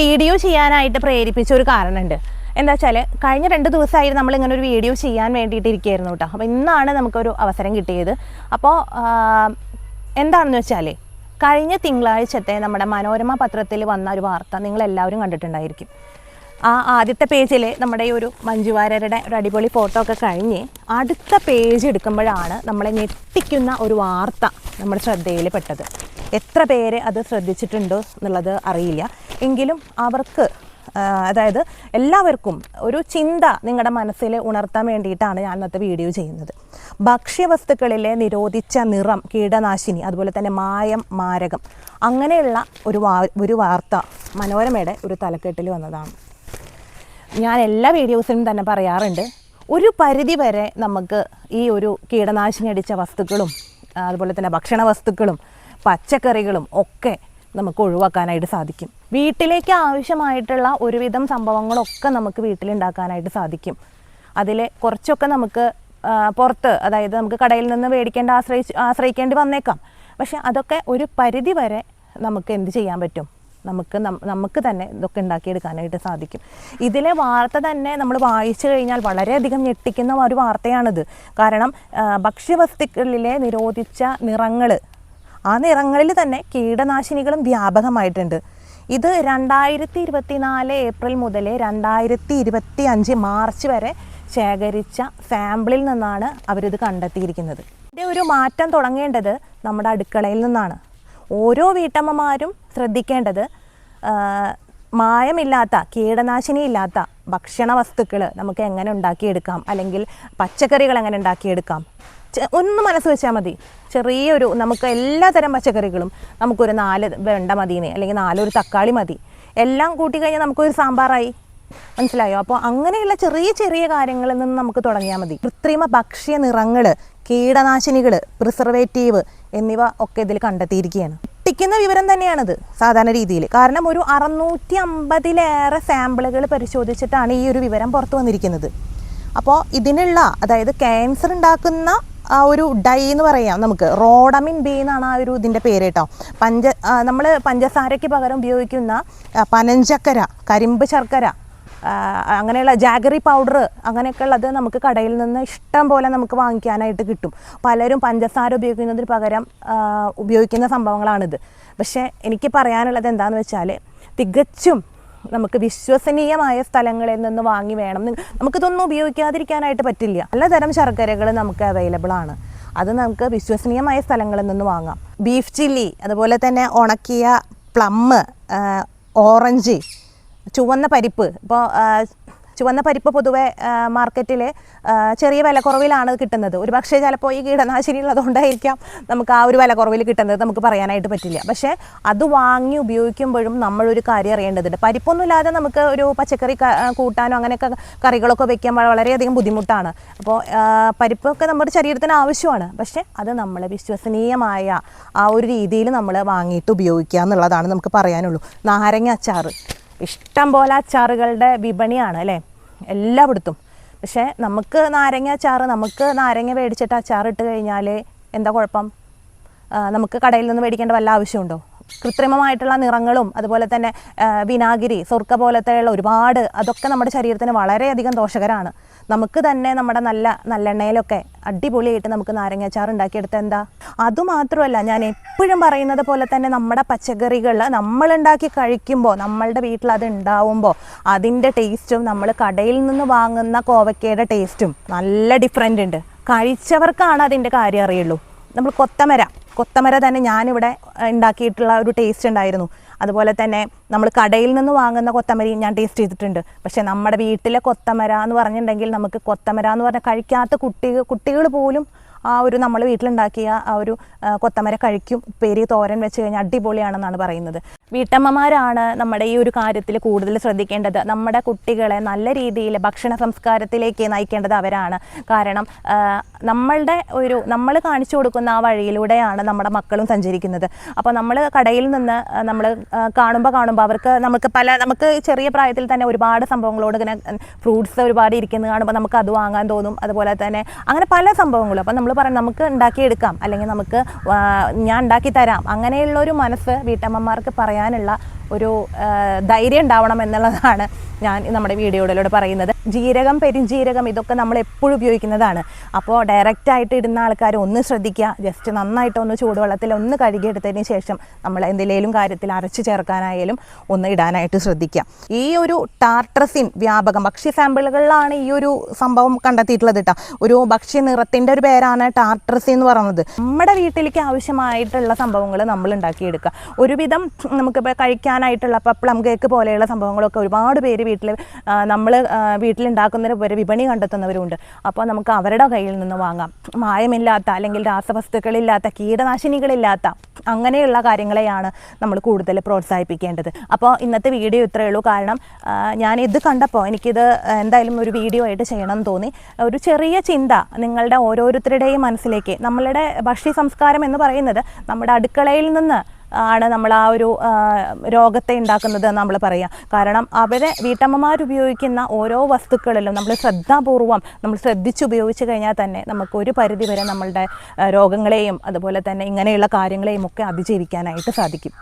Video ചെയ്യാനായിട്ട് പ്രേരിപ്പിച്ച ഒരു കാരണമുണ്ട്. എന്താ വെച്ചാൽ കഴിഞ്ഞ രണ്ട് ദിവസമായിട്ട് നമ്മൾ ഇങ്ങനെ ഒരു വീഡിയോ ചെയ്യാൻ വേണ്ടിയിട്ട് ഇരിക്കുകയായിരുന്നു കേട്ടോ. അപ്പോൾ ഇന്നാണ് നമുക്കൊരു അവസരം കിട്ടിയത്. അപ്പോൾ എന്താണെന്ന് വെച്ചാൽ കഴിഞ്ഞ തിങ്കളാഴ്ചത്തെ നമ്മുടെ മനോരമ പത്രത്തിൽ വന്ന ഒരു വാർത്ത നിങ്ങളെല്ലാവരും കണ്ടിട്ടുണ്ടായിരിക്കും. ആ ആദ്യത്തെ പേജിൽ നമ്മുടെ ഈ ഒരു മഞ്ജുവാരരുടെ ഒരു അടിപൊളി ഫോട്ടോ ഒക്കെ കഴിഞ്ഞ് അടുത്ത പേജ് എടുക്കുമ്പോഴാണ് നമ്മളെ ഞെട്ടിക്കുന്ന ഒരു വാർത്ത നമ്മുടെ ശ്രദ്ധയിൽ പെട്ടത് എത്ര പേരെ അത് ശ്രദ്ധിച്ചിട്ടുണ്ടോ എന്നുള്ളത് അറിയില്ല. എങ്കിലും അവർക്ക് അതായത് എല്ലാവർക്കും ഒരു ചിന്ത നിങ്ങളുടെ മനസ്സിൽ ഉണർത്താൻ വേണ്ടിയിട്ടാണ് ഞാൻ ഇന്നത്തെ വീഡിയോ ചെയ്യുന്നത്. ഭക്ഷ്യവസ്തുക്കളിലെ നിരോധിച്ച നിറം കീടനാശിനി അതുപോലെ തന്നെ മായം മാരകം അങ്ങനെയുള്ള ഒരു വാ ഒരു വാർത്ത മനോരമയുടെ ഒരു തലക്കെട്ടിൽ വന്നതാണ്. ഞാൻ എല്ലാ വീഡിയോസിലും തന്നെ പറയാറുണ്ട് ഒരു പരിധി വരെ നമുക്ക് ഈ ഒരു കീടനാശിനി അടിച്ച വസ്തുക്കളും അതുപോലെ തന്നെ ഭക്ഷണ വസ്തുക്കളും പച്ചക്കറികളും ഒക്കെ നമുക്ക് ഒഴിവാക്കാനായിട്ട് സാധിക്കും. വീട്ടിലേക്ക് ആവശ്യമായിട്ടുള്ള ഒരുവിധം സംഭവങ്ങളൊക്കെ നമുക്ക് വീട്ടിലുണ്ടാക്കാനായിട്ട് സാധിക്കും. അതിൽ കുറച്ചൊക്കെ നമുക്ക് പുറത്ത് അതായത് നമുക്ക് കടയിൽ നിന്ന് മേടിക്കേണ്ട ആശ്രയിച്ച് ആശ്രയിക്കേണ്ടി വന്നേക്കാം. പക്ഷെ അതൊക്കെ ഒരു പരിധി വരെ നമുക്ക് എന്ത് ചെയ്യാൻ പറ്റും? നമുക്ക് നമുക്ക് തന്നെ ഇതൊക്കെ ഉണ്ടാക്കിയെടുക്കാനായിട്ട് സാധിക്കും. ഇതിലെ വാർത്ത തന്നെ നമ്മൾ വായിച്ചു കഴിഞ്ഞാൽ വളരെയധികം ഞെട്ടിക്കുന്ന ഒരു വാർത്തയാണിത്. കാരണം ഭക്ഷ്യവസ്തുക്കളിലെ നിരോധിച്ച നിറങ്ങൾ ആ നിറങ്ങളിൽ തന്നെ കീടനാശിനികളും വ്യാപകമായിട്ടുണ്ട്. ഇത് രണ്ടായിരത്തി ഇരുപത്തിനാല് ഏപ്രിൽ മുതൽ രണ്ടായിരത്തി ഇരുപത്തി അഞ്ച് മാർച്ച് വരെ ശേഖരിച്ച സാമ്പിളിൽ നിന്നാണ് അവരിത് കണ്ടെത്തിയിരിക്കുന്നത്. ഇതിന്റെ ഒരു മാറ്റം തുടങ്ങേണ്ടത് നമ്മുടെ അടുക്കളയിൽ നിന്നാണ്. ഓരോ വീട്ടമ്മമാരും ശ്രദ്ധിക്കേണ്ടത് മായമില്ലാത്ത കീടനാശിനി ഇല്ലാത്ത ഭക്ഷണ വസ്തുക്കൾ നമുക്ക് എങ്ങനെ ഉണ്ടാക്കിയെടുക്കാം? അല്ലെങ്കിൽ പച്ചക്കറികൾ എങ്ങനെ ഉണ്ടാക്കിയെടുക്കാം? ഒന്ന് മനസ്സ് വെച്ചാൽ മതി. ചെറിയൊരു നമുക്ക് എല്ലാ തരം പച്ചക്കറികളും നമുക്കൊരു നാല് വെണ്ട മതിനെ അല്ലെങ്കിൽ നാലൊരു തക്കാളി മതി. എല്ലാം കൂട്ടി കഴിഞ്ഞാൽ നമുക്കൊരു സാമ്പാറായി. മനസ്സിലായോ? അപ്പോൾ അങ്ങനെയുള്ള ചെറിയ ചെറിയ കാര്യങ്ങളിൽ നിന്ന് നമുക്ക് തുടങ്ങിയാൽ മതി. കൃത്രിമ ഭക്ഷ്യ നിറങ്ങൾ കീടനാശിനികൾ പ്രിസർവേറ്റീവ് എന്നിവ ഒക്കെ ഇതിൽ കണ്ടെത്തിയിരിക്കുകയാണ്. ട്ടിക്കുന്ന വിവരം തന്നെയാണിത് സാധാരണ രീതിയിൽ കാരണം ഒരു അറുന്നൂറ്റി അമ്പതിലേറെ സാമ്പിളുകൾ പരിശോധിച്ചിട്ടാണ് ഈ ഒരു വിവരം പുറത്തു വന്നിരിക്കുന്നത്. അപ്പോൾ ഇതിനുള്ള അതായത് ക്യാൻസർ ഉണ്ടാക്കുന്ന ആ ഒരു ഡൈ എന്ന് പറയാം നമുക്ക്. റോഡമിൻ ബി എന്നാണ് ആ ഒരു ഇതിന്റെ പേര് കേട്ടോ. പഞ്ച നമ്മൾ പഞ്ചസാരയ്ക്ക് പകരം ഉപയോഗിക്കുന്ന പനഞ്ചക്കര കരിമ്പ് ശർക്കര അങ്ങനെയുള്ള ജാഗറി പൗഡർ അങ്ങനെയൊക്കെ ഉള്ളത് നമുക്ക് കടയിൽ നിന്ന് ഇഷ്ടം പോലെ നമുക്ക് വാങ്ങിക്കാനായിട്ട് കിട്ടും. പലരും പഞ്ചസാര ഉപയോഗിക്കുന്നതിന് പകരം ഉപയോഗിക്കുന്ന സംഭവങ്ങളാണിത്. പക്ഷേ എനിക്ക് പറയാനുള്ളത് എന്താണെന്ന് വെച്ചാൽ തികച്ചും നമുക്ക് വിശ്വസനീയമായ സ്ഥലങ്ങളിൽ നിന്ന് വാങ്ങി വേണം. നമുക്ക് നമുക്കിതൊന്നും ഉപയോഗിക്കാതിരിക്കാനായിട്ട് പറ്റില്ല. പലതരം ശർക്കരകൾ നമുക്ക് അവൈലബിൾ ആണ്. അത് നമുക്ക് വിശ്വസനീയമായ സ്ഥലങ്ങളിൽ നിന്ന് വാങ്ങാം. ബീഫ് ചില്ലി അതുപോലെ തന്നെ ഉണക്കിയ പ്ലം ഓറഞ്ച് ചുവന്ന പരിപ്പ്. ഇപ്പോൾ ചുവന്ന പരിപ്പ് പൊതുവെ മാർക്കറ്റിൽ ചെറിയ വില കുറവിലാണ് കിട്ടുന്നത്. ഒരു പക്ഷേ ചിലപ്പോൾ ഈ കീടനാശിനി ഉള്ളതുകൊണ്ടായിരിക്കാം നമുക്ക് ആ ഒരു വിലക്കുറവിൽ കുറവിൽ കിട്ടുന്നത് നമുക്ക് പറയാനായിട്ട് പറ്റില്ല. പക്ഷേ അത് വാങ്ങി ഉപയോഗിക്കുമ്പോഴും നമ്മളൊരു കാര്യം അറിയേണ്ടതുണ്ട്. പരിപ്പൊന്നുമില്ലാതെ നമുക്ക് ഒരു പച്ചക്കറി കൂട്ടാനോ അങ്ങനെയൊക്കെ കറികളൊക്കെ വെക്കാൻ വളരെയധികം ബുദ്ധിമുട്ടാണ്. അപ്പോൾ പരിപ്പൊക്കെ നമ്മുടെ ശരീരത്തിന് ആവശ്യമാണ്. പക്ഷേ അത് നമ്മൾ വിശ്വസനീയമായ ആ ഒരു രീതിയിൽ നമ്മൾ വാങ്ങിയിട്ട് ഉപയോഗിക്കുക എന്നുള്ളതാണ് നമുക്ക് പറയാനുള്ളൂ. നാരങ്ങ അച്ചാർ ഇഷ്ടം പോലെ അച്ചാറുകളുടെ വിപണിയാണ് അല്ലേ? എല്ലായിടത്തും. പക്ഷേ നമുക്ക് നാരങ്ങ അച്ചാറ് നമുക്ക് നാരങ്ങ മേടിച്ചിട്ട് അച്ചാർ ഇട്ട് കഴിഞ്ഞാൽ എന്താ കുഴപ്പം? നമുക്ക് കടയിൽ നിന്ന് മേടിക്കേണ്ട വല്ല ആവശ്യമുണ്ടോ? കൃത്രിമമായിട്ടുള്ള നിറങ്ങളും അതുപോലെ തന്നെ വിനാഗിരി സ്വർക്ക പോലത്തെയുള്ള ഒരുപാട് അതൊക്കെ നമ്മുടെ ശരീരത്തിന് വളരെയധികം ദോഷകരമാണ് നമുക്ക് തന്നെ നമ്മുടെ നല്ല നല്ലെണ്ണയിലൊക്കെ അടിപൊളിയായിട്ട് നമുക്ക് നാരങ്ങാച്ചാർ ഉണ്ടാക്കിയെടുത്ത എന്താ? അതുമാത്രമല്ല ഞാൻ എപ്പോഴും പറയുന്നത് പോലെ തന്നെ നമ്മുടെ പച്ചക്കറികൾ നമ്മളുണ്ടാക്കി കഴിക്കുമ്പോൾ നമ്മളുടെ വീട്ടിൽ അത് ഉണ്ടാവുമ്പോൾ അതിന്റെ ടേസ്റ്റും നമ്മൾ കടയിൽ നിന്ന് വാങ്ങുന്ന കോവയ്ക്കയുടെ ടേസ്റ്റും നല്ല ഡിഫറെന്റ് ഉണ്ട്. കഴിച്ചവർക്കാണ് അതിന്റെ കാര്യം അറിയുള്ളൂ. നമ്മൾ കൊത്തമര കൊത്തമര തന്നെ ഞാനിവിടെ ഉണ്ടാക്കിയിട്ടുള്ള ഒരു ടേസ്റ്റ് ഉണ്ടായിരുന്നു. അതുപോലെ തന്നെ നമ്മൾ കടയിൽ നിന്ന് വാങ്ങുന്ന കൊത്തമരയും ഞാൻ ടേസ്റ്റ് ചെയ്തിട്ടുണ്ട്. പക്ഷേ നമ്മുടെ വീട്ടിലെ കൊത്തമര എന്ന് പറഞ്ഞിട്ടുണ്ടെങ്കിൽ നമുക്ക് കൊത്തമര എന്ന് പറഞ്ഞാൽ കഴിക്കാത്ത കുട്ടികൾ കുട്ടികൾ പോലും ആ ഒരു നമ്മൾ വീട്ടിലുണ്ടാക്കിയ ആ ഒരു കൊത്തമര കഴിക്കും. ഉപ്പേരി തോരൻ വെച്ച് കഴിഞ്ഞാൽ അടിപൊളിയാണെന്നാണ് പറയുന്നത്. വീട്ടമ്മമാരാണ് നമ്മുടെ ഈ ഒരു കാര്യത്തിൽ കൂടുതൽ ശ്രദ്ധിക്കേണ്ടത്. നമ്മുടെ കുട്ടികളെ നല്ല രീതിയിൽ ഭക്ഷണ സംസ്കാരത്തിലേക്ക് നയിക്കേണ്ടത് അവരാണ്. കാരണം നമ്മളുടെ ഒരു നമ്മൾ കാണിച്ചു കൊടുക്കുന്ന ആ വഴിയിലൂടെയാണ് നമ്മുടെ മക്കളും സഞ്ചരിക്കുന്നത്. അപ്പോൾ നമ്മൾ കടയിൽ നിന്ന് നമ്മൾ കാണുമ്പോൾ കാണുമ്പോൾ അവർക്ക് നമുക്ക് പല നമുക്ക് ചെറിയ പ്രായത്തിൽ തന്നെ ഒരുപാട് സംഭവങ്ങളോട് ഇങ്ങനെ ഫ്രൂട്ട്സ് ഒരുപാട് ഇരിക്കുന്നത് കാണുമ്പോൾ നമുക്ക് അത് വാങ്ങാൻ തോന്നും. അതുപോലെ തന്നെ അങ്ങനെ പല സംഭവങ്ങളും. അപ്പോൾ നമ്മൾ പറയാം നമുക്ക് ഉണ്ടാക്കിയെടുക്കാം. അല്ലെങ്കിൽ നമുക്ക് ഞാൻ ഉണ്ടാക്കി തരാം. അങ്ങനെയുള്ള ഒരു മനസ്സ് വീട്ടമ്മമാർക്ക് പറയാനുള്ള ഒരു ധൈര്യം ഉണ്ടാവണം എന്നുള്ളതാണ് ഞാൻ നമ്മുടെ വീഡിയോയിലൂടെ പറയുന്നത്. ജീരകം പെരുംജീരകം ഇതൊക്കെ നമ്മൾ എപ്പോഴും ഉപയോഗിക്കുന്നതാണ്. അപ്പോൾ ഡയറക്റ്റ് ആയിട്ട് ഇടുന്ന ആൾക്കാർ ഒന്ന് ശ്രദ്ധിക്കുക. ജസ്റ്റ് നന്നായിട്ട് ഒന്ന് ചൂടുവെള്ളത്തിൽ ഒന്ന് കഴുകിയെടുത്തതിന് ശേഷം നമ്മൾ എന്തെങ്കിലും കാര്യത്തിൽ അരച്ച് ചേർക്കാനായാലും ഒന്ന് ഇടാനായിട്ട് ശ്രദ്ധിക്കുക. ഈ ഒരു ടാർട്രസിൻ വ്യാപകം ഭക്ഷ്യ സാമ്പിളുകളിലാണ് ഈ ഒരു സംഭവം കണ്ടെത്തിയിട്ടുള്ളത് കേട്ടോ ഒരു ഭക്ഷ്യ നിറത്തിന്റെ ഒരു പേരാണ് ടാർട്രസിൻ എന്ന് പറയുന്നത്. നമ്മുടെ വീട്ടിലേക്ക് ആവശ്യമായിട്ടുള്ള സംഭവങ്ങൾ നമ്മൾ ഉണ്ടാക്കിയെടുക്കുക. ഒരുവിധം നമുക്കിപ്പോൾ കഴിക്കാനായിട്ടുള്ള അപ്പം പ്ലം കേക്ക് പോലെയുള്ള സംഭവങ്ങളൊക്കെ ഒരുപാട് പേര് വീട്ടിൽ നമ്മൾ വീട്ടിലുണ്ടാക്കുന്നതിന് വരെ വിപണി കണ്ടെത്തുന്നവരുണ്ട്. അപ്പോൾ നമുക്ക് അവരുടെ കയ്യിൽ നിന്ന് വാങ്ങാം. മായമില്ലാത്ത അല്ലെങ്കിൽ രാസവസ്തുക്കളില്ലാത്ത കീടനാശിനികളില്ലാത്ത അങ്ങനെയുള്ള കാര്യങ്ങളെയാണ് നമ്മൾ കൂടുതൽ പ്രോത്സാഹിപ്പിക്കേണ്ടത്. അപ്പോൾ ഇന്നത്തെ വീഡിയോ ഇത്രയേ ഉള്ളൂ. കാരണം ഞാൻ ഇത് കണ്ടപ്പോൾ എനിക്കിത് എന്തായാലും ഒരു വീഡിയോ ആയിട്ട് ചെയ്യണം എന്ന് തോന്നി. ഒരു ചെറിയ ചിന്ത നിങ്ങളുടെ ഓരോരുത്തരുടെയും മനസ്സിലേക്ക് നമ്മളുടെ ഭക്ഷ്യ സംസ്കാരം എന്ന് പറയുന്നത് നമ്മുടെ അടുക്കളയിൽ നിന്ന് ആണ് നമ്മൾ ആ ഒരു രോഗത്തെ ഉണ്ടാക്കുന്നത് എന്ന് നമ്മൾ പറയാം. കാരണം അവരെ വീട്ടമ്മമാർ ഉപയോഗിക്കുന്ന ഓരോ വസ്തുക്കളിലും നമ്മൾ ശ്രദ്ധാപൂർവം നമ്മൾ ശ്രദ്ധിച്ച് ഉപയോഗിച്ച് കഴിഞ്ഞാൽ തന്നെ നമുക്ക് ഒരു പരിധി വരെ നമ്മളുടെ രോഗങ്ങളെയും അതുപോലെ തന്നെ ഇങ്ങനെയുള്ള കാര്യങ്ങളെയും ഒക്കെ അതിജീവിക്കാനായിട്ട് സാധിക്കും.